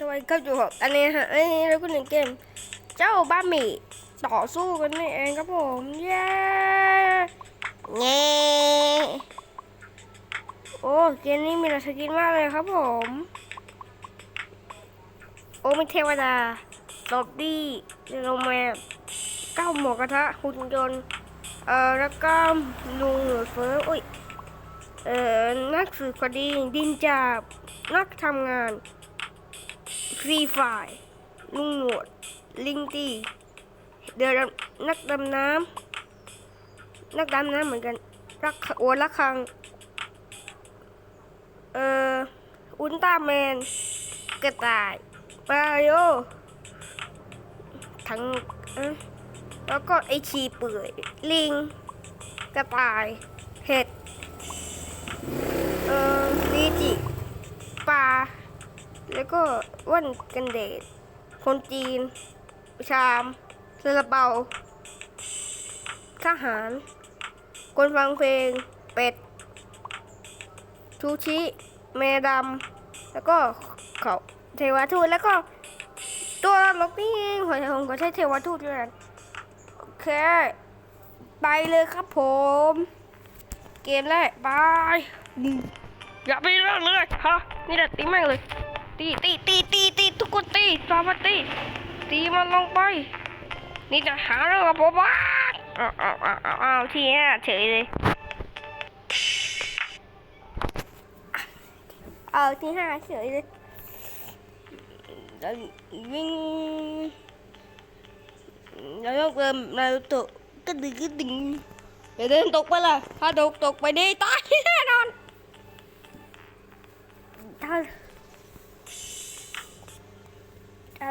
สวัสดีครับอยู่กับอันนี้ฮะเอ้ยแล้วก็หนึ่งเกม เจ้าบ้าหมี่ต่อสู้กันนี่เองครับผมเย้เย้โอ้เกมนี้มีหลายสกินมากเลยครับผม โอ้มีเทวดาลอบดี้โรแมนเก้าหมวกกระทะหุ่นยนต์เอ่อแล้วก็ลุงหนวดเฟิร์อุ้ยเอ่อนักสืบคดีดินจาบนักทำงาน ฟรีไฟร์ลุงหนวด ลิงตีเดือดนักดำน้ำนักดำน้ำเหมือนกัน รักโอละคัง เอ่อ อุลตร้าแมน กระต่ายปาโยทั้งแล้วก็ไอชีเปื่อย ลิง กระต่าย เห็ด เอ่อ แล้วก็อ้วันกันเดชคนจีน ชามซาลาเปาทหาร คนฟังเพลง เป็ดชูชิ แมดำ แล้วก็เขาเทวทูตแล้วก็ ตัวลกนี่เองหอยหงก็ใช้เทวทูตด้วยกันโอเค ไปเลยครับผม เกมแรกบายอย่าไปเลิกเลยฮะนี่แหละตีแม่งเลย ตีตีตีตีตีทุกคนตีตามมาตีตีมันลงไป นี่จะหาเรื่องกับผมบ้าอ้าวอ้าวอ้าวอ้าวอ้าวทีเนี้ยเฉยเลยเอาที่ห้าเฉยเลยแล้ววิ่งแล้วก็เริ่มเราตกก็ดึงก็ดึงอย่าเดินตกไปละถ้าตกตกไปดีตายแน่นอนถ้า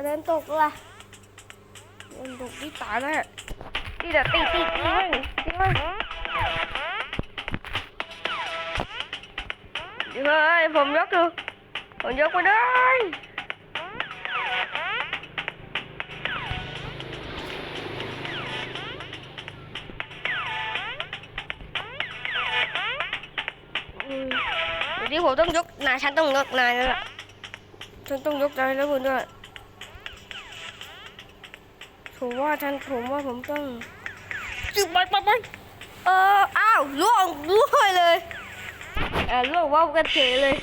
เดินตกล่ะเดินตกที่ตายแน่ที่จะตีตีตีแม่งตีแม่งเฮ้ยผมยกดูผมยกไม่ได้อืมเดี๋ยวนี้ผมต้องยกนายฉันต้องยกนายแล้วล่ะฉันต้องยกนายแล้วคุณด้วย ผมว่าท่านผมว่าผมต้องจุบไปไปไปเอออ้าวล่วงล่วงเลยเออล่วงว่าวกันเฉยเลย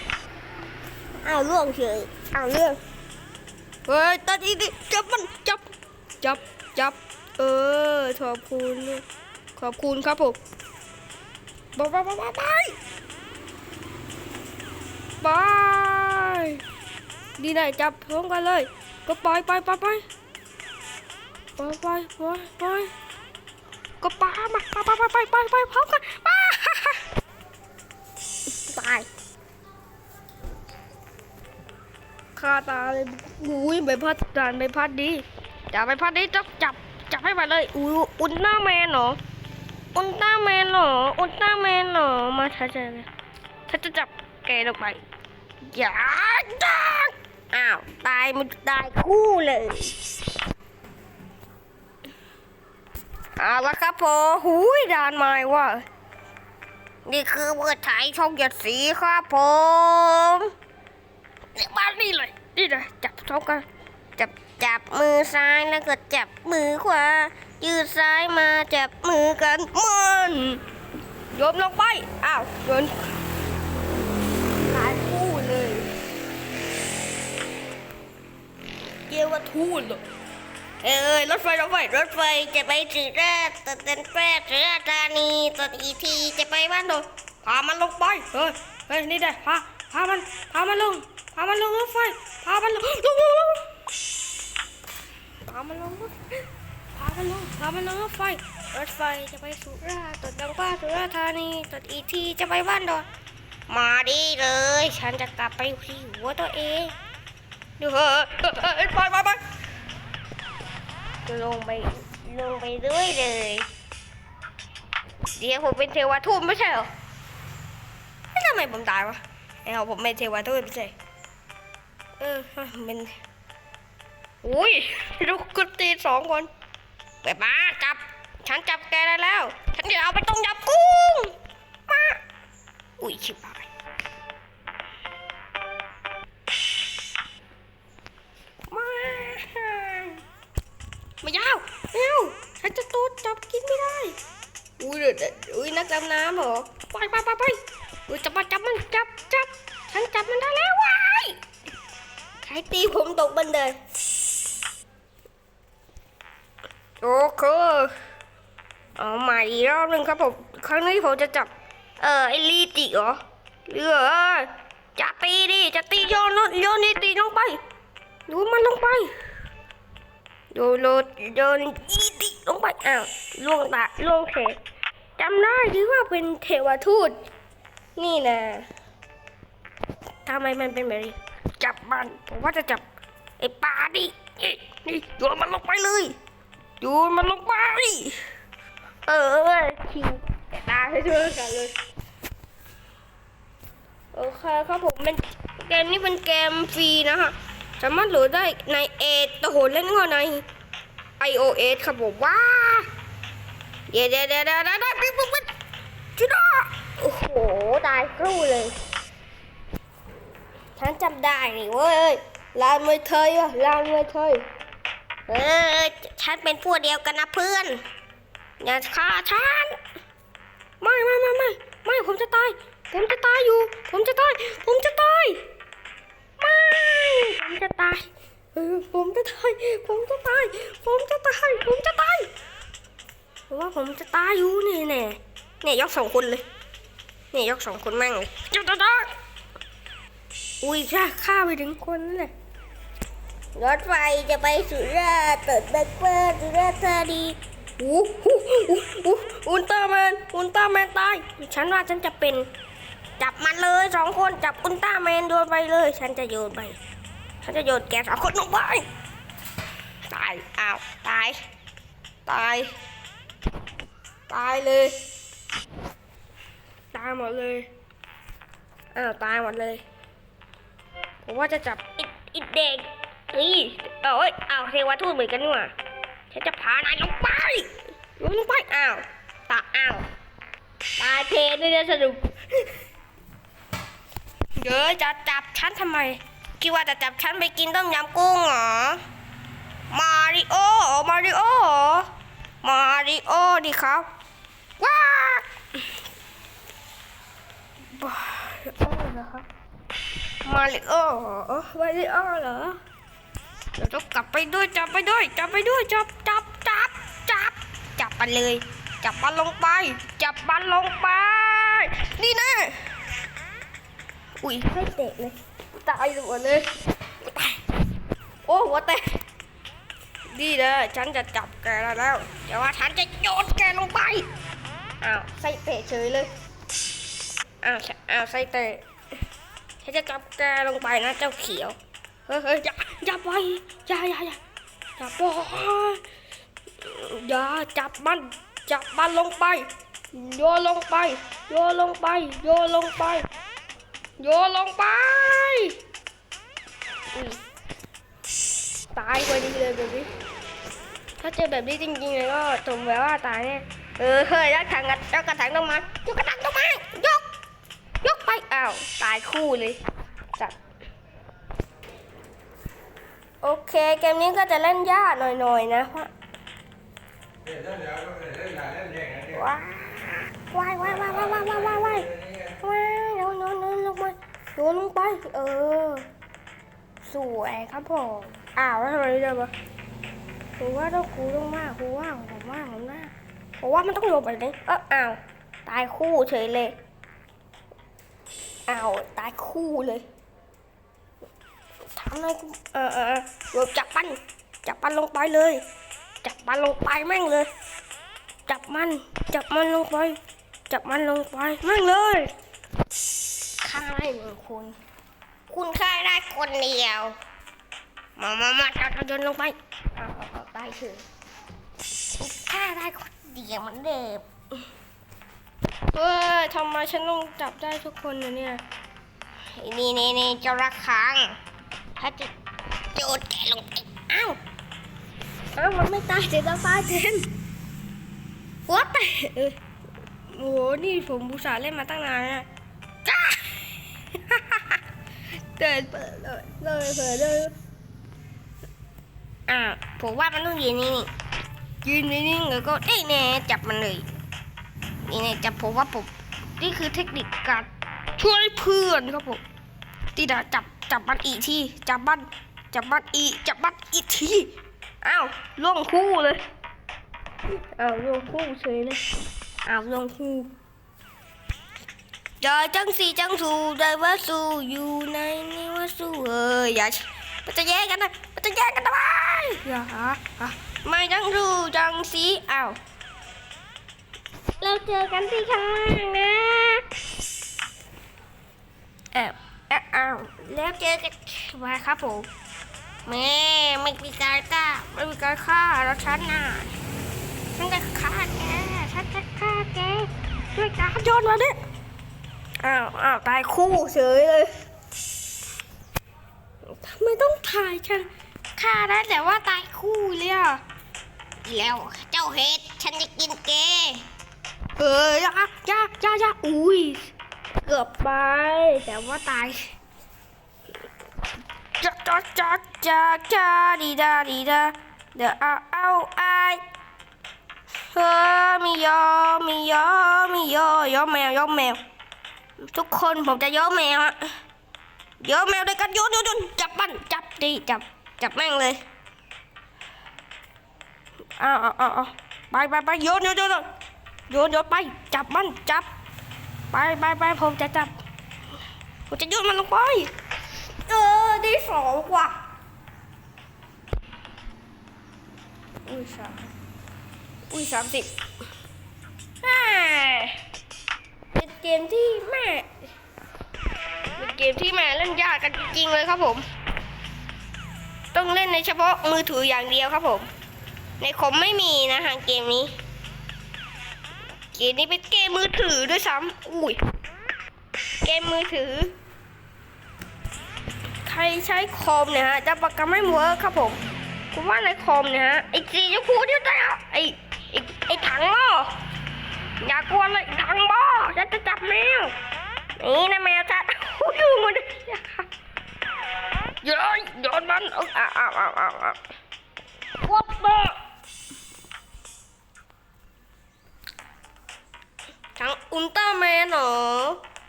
อ้าวล่วงเฉยอ้าวเรื่องเฮ้ยตอนนี้ดิจับมันจับจับจับเออขอบคุณขอบคุณครับผมบายบายบายบายบายบายดีไหนจับพร้อมกันเลย ก็ไปไปไปไป ไปไปไปไปก็ปามาไปไปไปไปไปพร้อมกันปาตายคาตาเลยอุ้ยใบพัดด่านใบพัดดีจับใบพัดดีจับจับจับให้ไปเลยอุ้ยอุลตร้าแมนเหรออุลตร้าแมนเหรออุลตร้าแมนเหรอมาช้าๆเลยฉันจะจับแกลงไปอย่าจับอ้าวตายมันตายคู่เลย เอาละครับผมหูยด่านใหม่ว่ะนี่คือเบอร์ไทยช่องหยัดสีครับผมนี่มานี่เลยนี่เลยจับช่องกันจับจับมือซ้ายแล้วก็จับมือขวายืดซ้ายมาจับมือกันมันโยนลงไปอ้าวโยนหลายคู่เลยเกี่ยวว่าทูนเลย เอ้ยรถไฟรถไฟรถไฟจะไปสุราษฎร์เตนแปรสุราษฎร์ธานีตอนอีทีจะไปบ้านโดนพามันลงไปเฮ้ยเฮ้ยนี่ได้พาพามันพามันลงพามันลงรถไฟพามันลงลงลงลงพามันลงรถพามันลงพามันลงรถไฟรถไฟจะไปสุราษฎร์ตดดังป้าสุราษฎร์ธานีตอนอีทีจะไปบ้านโดนมาดีเลย ฉันจะกลับไปที่หัวตัวเองดูเฮ้ยเฮ้ยเฮ้ยไปไปไป ลงไปลงไปด้วยเลย เดี๋ยวผมเป็นเทวทูตไม่ใช่เหรอทำไมผมตายวะไอ้เอาผมเป็นเทวทูตไม่ใช่เออเป็นอุ้ยลูกกุตีสองคนไปมาจับ ฉันจับแกได้แล้ว ฉันจะเอาไปต้มยำกุ้งมาอุ้ยชิบหา มายาวไม่เอาฉันจะตูดจับกินไม่ได้ อุ้ยเด็กอุ้ยนักดำน้ำเหรอ ไปไปไปไปอุ้ยจับมันจับมันจับจับฉันจับมันได้แล้ววายใครตีผมตกบันเดยโอเคเอาใหม่อีกรอบหนึ่งครับผม ครั้งนี้ผมจะจับ เอ่อไอลีติเหรอเรือจะตีดิ จะตีโยนโยนนี่ตีลงไป ดูมันลงไป โยนโยนโยนอีติลงไปอ้าวล่วงตาล่วงเขตจำได้หรือว่าเป็นเทวทูต นี่นะทำไมมันเป็นแบบนี้ จับมันผมว่าจะจับไอ้ปลาดินี่นี่โยนมันลงไปเลยโยนมันลงไปเออคิวแต่ตาให้ด้วยกันเลยโอเคครับผมเป็นเกมนี้เป็นเกมฟรีนะฮะ สามารถโหลดได้ในเอตโหเล่นก็ใน iOS ครับผมว้าเดี๋ยวเดี๋ยวเดี๋ยวเดี๋ยวเดี๋ยวเดี๋ยวปิ๊บปิ๊บปิ๊บจุดอะโอ้โห ตายกรูเลยฉันจำได้นี่เว้ยลานมวยไทยอะลานมวยไทยเออฉันเป็นพวกเดียวกันนะเพื่อน อย่าฆ่าฉัน ไม่ไม่ไม่ไม่ไม่ผมจะตาย ผมจะตายอยู่ ผมจะตาย ผมจะตาย ไม่ผมจะตายเออผมจะตายผมจะตาย ผมจะตาย ผมจะตายเพราะว่าผมจะตายอยู่นี่แน่เนี่ยยกสองคนเลย เนี่ยยกสองคนแม่งเลยจะตายตายอุ้ยฆ่าฆ่าไปถึงคนนั่นแหละรถไฟจะไปสุราษฎร์เติดเบเกอร์สุราษฎร์ธานีอู้หูอู้หูอุลตร้าแมนอุลตร้าแมนตาย ฉันว่าฉันจะเป็น จับมันเลยสองคนจับอุลตร้าแมนโยนไปเลย ฉันจะโยนไป ฉันจะโยนแกสองคนลงไปตายอ้าวตาย ตาย ตายเลย ตายหมดเลยอ้าวตายหมดเลยผมว่าจะจับอิดอิดเด็กนี่เอ้ยอ้าวเทวทูตเหมือนกันนี่หว่าฉันจะพานายลงไปลงไปอ้าวตาอ้าวตายเพลด้วยนะสรุป เดี๋ยวจะจับฉันทำไม คิดว่าจะจับฉันไปกินต้มยำกุ้งเหรอ มาริโอ มาริโอ มาริโอดิครับ ว้าบ้าเหรอครับมาริโอเหรอมาริโอเหรอเดี๋ยวต้องกลับไปด้วยจับไปด้วยจับไปด้วยจับจับจับจับจับมันเลย จับมันลงไป จับมันลงไป นี่นะ อุ้ยให้เตะเลย ตายหมดเลยตายโอ้หัวแตกดีเลยฉันจะจับแกแล้วเดี๋ยวว่าฉันจะโยนแกลงไปอ้าวใส่เตะเฉยเลยอ้าวอ้าวใส่เตะฉันจะจับแกลงไปนะเจ้าเขียวเฮ้ยเฮ้ยอย่าอย่าไปอย่าอย่าอย่าอย่าปล่อยอย่าจับมันจับมันลงไปโยนลงไปโยนลงไปโยนลงไป โยนลงไปอุ๊ยตายพอดีเลยแบบนี้ถ้าเจอแบบนี้จริงๆเลยก็สมแบบว่าตายแน่เออเฮ้ยแล้วถังกระแล้วกระถางต้องมายกกระถางต้องมายก ยกไปอ้าวตายคู่เลยจัดโอเคเกมนี้ก็จะเล่นยากหน่อยๆนะเพราะว้าวว้ายว้ายว้ายว้ายว้ายว้าย โยนลงไป เออ สวยครับผมอ้าวแล้วทำไมไม่ได้ปะผมว่าต้องคูต้องมากคูว่างผมว่างผมน่าผมว่ามันต้องโยนไปเลยเอออ้าวตายคู่เฉยเลยอ้าวตายคู่เลยทำอะไรกูเออเออเออโยนจับมันจับมันลงไปเลย จับมันลงไปแม่งเลย จับมัน จับมันลงไป จับมันลงไปแม่งเลย ฆ่าได้หนึ่งคน คุณฆ่าได้คนเดียว มามามาจับโยนลงไปเอาเอาเอาตายเถอะฆ่าได้คนเดียวเหมือนเดิมเฮ้ยทำไมฉันต้องจับได้ทุกคนนะเนี่ยนี่นี่นี่เจ้าระคังถ้าจะโยนแกลงไปอ้าวอ้าวมันไม่ตายเสียตาตายเทนวัดไปเออโอ้โหนี่ผมบูชาเล่นมาตั้งนานนะจ้า เดินเปิดเลยเลยเปิดเลยอ่าผมว่ามันต้องยืนนิ่งยืนนิ่งแล้วก็เอ้แน่จับมันเลยนี่เนี่ยจะผมว่าผมนี่คือเทคนิคการช่วยเพื่อนครับผมที่จะจับจับมันอีกทีจับมันจับมันอีจับมันอีกทีอ้าวล่วงคู่เลยอ้าวล่วงคู่เฉยเลยอ้าวล่วงคู่ จอยจังสีจังสูได้ว่าสู้อยู่ในนี่ว่าสู้เอ้ยอย่ามันจะแย่งกันนะมันจะแย่งกันทำไมอย่าหาอะไม่จังสูจังสีอ้าวเราเจอกันที่ข้างล่างนะเออเอ้าอ้าวแล้วเจอกันมาครับผมแม่ไม่มีการกล้าไม่มีการฆ่าแล้วฉันน่ะฉันจะฆ่าแกฉันจะฆ่าแกด้วยการโยนมาดิ อ้าวอ้าวตายคู่เฉยเลยทำไมต้องถ่ายฉันฆ่าได้แต่ว่าตายคู่เลยอะอีแล้วเจ้าเฮดฉันจะกินแกเอออย่าอย่าอย่าอย่าอุ้ยเกือบไป แต่ว่าตายจ้าจ้าจ้าจ้าจ้าดีดาดีดาเดี๋ยวเอาเอาไอเออมียอมียอมียอยอแมวยอแมว ทุกคนผมจะยอแมวอะยอแมวด้วยกันโยนโยนโยนจับมันจับดิจับจับแม่งเลยเอาเอาเอาเอาไปไปไปโยนโยนโยนโยนโยนโยนไป จับมันจับ ไปไปไปผมจะจับผมจะโยนมันลงไปเออได้สองกว่าอุ้ยสามอุ้ยสามสิบ เกมที่แม่เป็นเกมที่แม่เล่นยากกันจริงๆเลยครับผม ต้องเล่นในเฉพาะมือถืออย่างเดียวครับผม ในคอมไม่มีนะทางเกมนี้ เกมนี้เป็นเกมมือถือด้วยซ้ำอุ้ยเกมมือถือ ใครใช้คอมเนี่ยฮะจะประกันไม่เวิร์คครับผมผมว่าในคอมเนี่ยฮะไอ้สีชมพูเนี่ยแต่ไอ้ไอ้ไอ้ถังหม้อ อย่ากลัวเลยถังหม้อฉันจะจับแมว นี่นะแมวจัดอู้ดูมันดิเยอะโยนมันเอาเอาเอาเอาเอาเอาวับเบอร์ทั้งอุลตร้าแมนเหรอ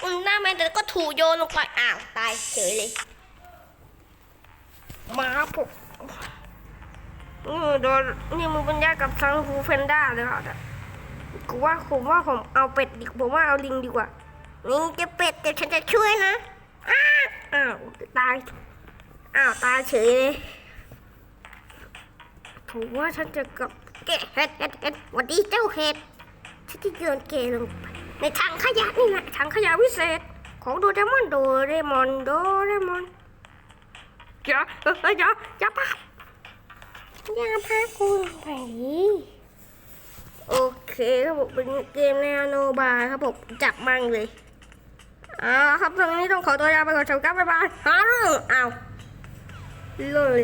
อุลตร้าแมนแต่ก็ถูกโยนลงไปอ้าวตายเฉยเลยหมาผมเออโดนนี่มึงเป็นญาติกับซังฟูเฟนด้าเลยค่ะ กูว่าผมว่าผมเอาเป็ดดีผมว่าเอาลิงดีกว่า นี่จะเป็ดแต่ฉันจะช่วยนะอ้าวอ้าวตายอ้าวตายเฉยเลยผมว่าฉันจะกับแกเห็ดเห็ดเห็ดสวัสดีเจ้าเห็ดฉันจะโยนเกลงไปในถังขยะนี่แหละถังขยะวิเศษ ของโดเรมอนโดเรมอนโดเรมอนอย่าเอออย่าอย่าพาอย่าพากูไป โอเคครับผมเป็นเกมแนวโนบาครับผมจับมั่งเลยอ่าครับตรงนี้ต้องขอตัวลาไปก่อนชมครับบ๊ายบายฮาร์อ้าวเลย